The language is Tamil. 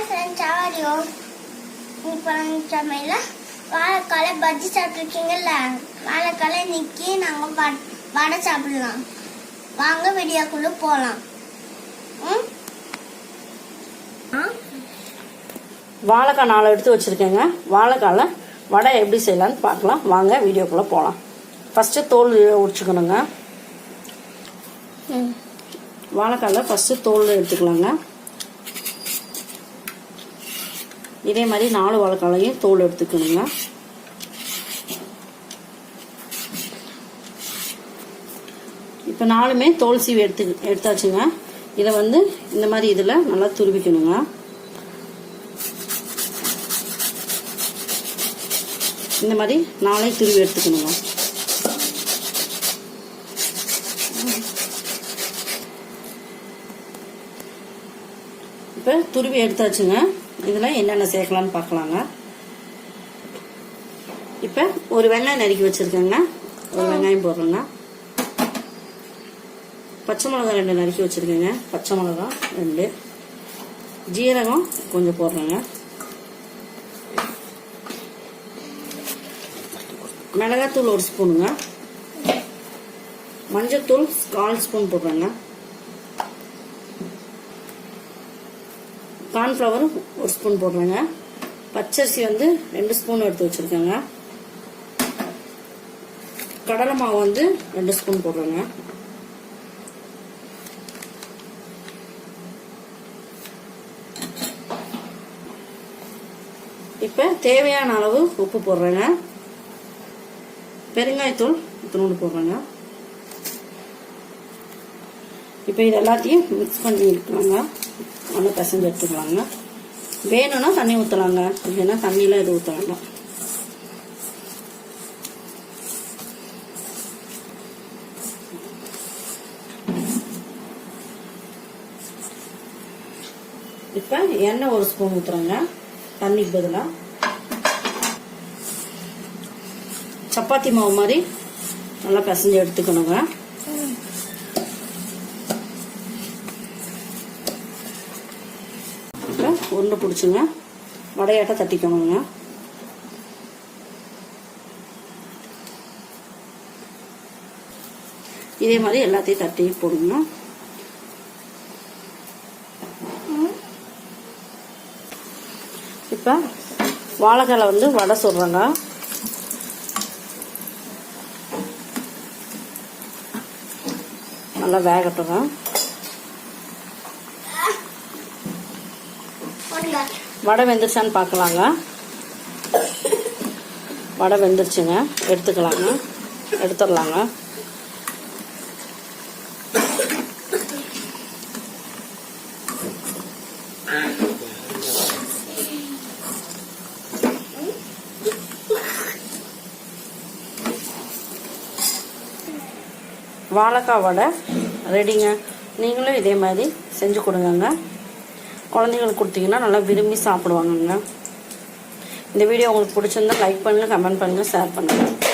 ஹாய் ஃப்ரெண்ட்ஸ் ஆவாரியோ இப்போ சமையல வாழைக்காலை பஜ்ஜி சாப்பிட்ருக்கீங்கல்ல வாழைக்காலை இன்னைக்கு நாங்கள் வ வடை சாப்பிடலாம். வாங்க வீடியோக்குள்ளே போகலாம் வாழைக்காய் நாலு எடுத்து வச்சுருக்கேங்க. வாழைக்காயில் வடை எப்படி செய்யலான்னு பார்க்கலாம். வாங்க வீடியோக்குள்ளே போகலாம் ஃபஸ்ட்டு தோல் உரிச்சுக்கணுங்க. ம். வாழைக்காயில் ஃபஸ்ட்டு தோல் எடுத்துக்கலாங்க. இதே மாதிரி நாலு வாழைக்காலையும் தோல் எடுத்துக்கணுங்க. இப்போ நாலுமே தோல் சீவி எடுத்து எடுத்தாச்சுங்க. இதை வந்து இந்த மாதிரி இதில் நல்லா துருவிக்கணுங்க. இந்த மாதிரி நாளையும் துருவி எடுத்துக்கணுங்க. இப்போ துருவி எடுத்தாச்சுங்க. இதில் என்னென்ன சேர்க்கலான்னு பார்க்கலாங்க. இப்போ ஒரு வெங்காயம் நறுக்கி வச்சுருக்கேங்க. ஒரு வெங்காயம் போடுறேங்க. பச்சை மிளகா ரெண்டு நறுக்கி வச்சுருக்கேங்க. பச்சை மிளகா ரெண்டு. ஜீரகம் கொஞ்சம் போடுறேங்க. மிளகாத்தூள் ஒரு ஸ்பூனுங்க. மஞ்சத்தூள் கால் ஸ்பூன் போடுறேங்க. கார்ன்ஃப்ளவரும் ஒரு ஸ்பூன் போடுறேங்க. பச்சரிசி வந்து ரெண்டு ஸ்பூன் எடுத்து வச்சுருக்கேங்க. கடலை மாவு வந்து ரெண்டு ஸ்பூன் போடுறேங்க. இப்போ தேவையான அளவு உப்பு போடுறேங்க. பெருங்காயத்தூள் இத்தினோண்டு போடுறேங்க. இப்போ இது எல்லாத்தையும் மிக்ஸ் பண்ணி இருக்கலாங்க நல்லா பிசைஞ்சு எடுத்துக்கலாங்க. வேணும்னா தண்ணி ஊற்றலாங்க இல்லைன்னா தண்ணியெலாம் எதுவும் ஊற்ற வேண்டாம். இப்போ எண்ணெய் ஒரு ஸ்பூன் ஊற்றுறோங்க தண்ணிக்கு பதிலாக சப்பாத்தி மாவு மாதிரி நல்லா பிசைஞ்சு எடுத்துக்கணுங்க இப்போ உருண்டை பிடிச்சுங்க. வடையாட்ட தட்டிக்கணுங்க இதே மாதிரி எல்லாத்தையும் தட்டி போடுங்க. இப்போ வாழைக்கால வந்து வடை சுடுறேங்க. நல்லா வேகட்டுங்க. வடை வெந்துருச்சான்னு பார்க்கலாங்க. வடை வெந்துருச்சுங்க எடுத்துக்கலாங்க. எடுத்துடலாங்க. வாழைக்காய் வடை ரெடிங்க. நீங்களும் இதே மாதிரி செஞ்சு கொடுங்கங்க. குழந்தைங்களுக்கு கொடுத்தீங்கன்னா நல்லா விரும்பி சாப்பிடுவாங்கங்க. இந்த வீடியோ உங்களுக்கு பிடிச்சிருந்தா லைக் பண்ணுங்கள் கமெண்ட் பண்ணுங்கள் ஷேர் பண்ணுங்கள்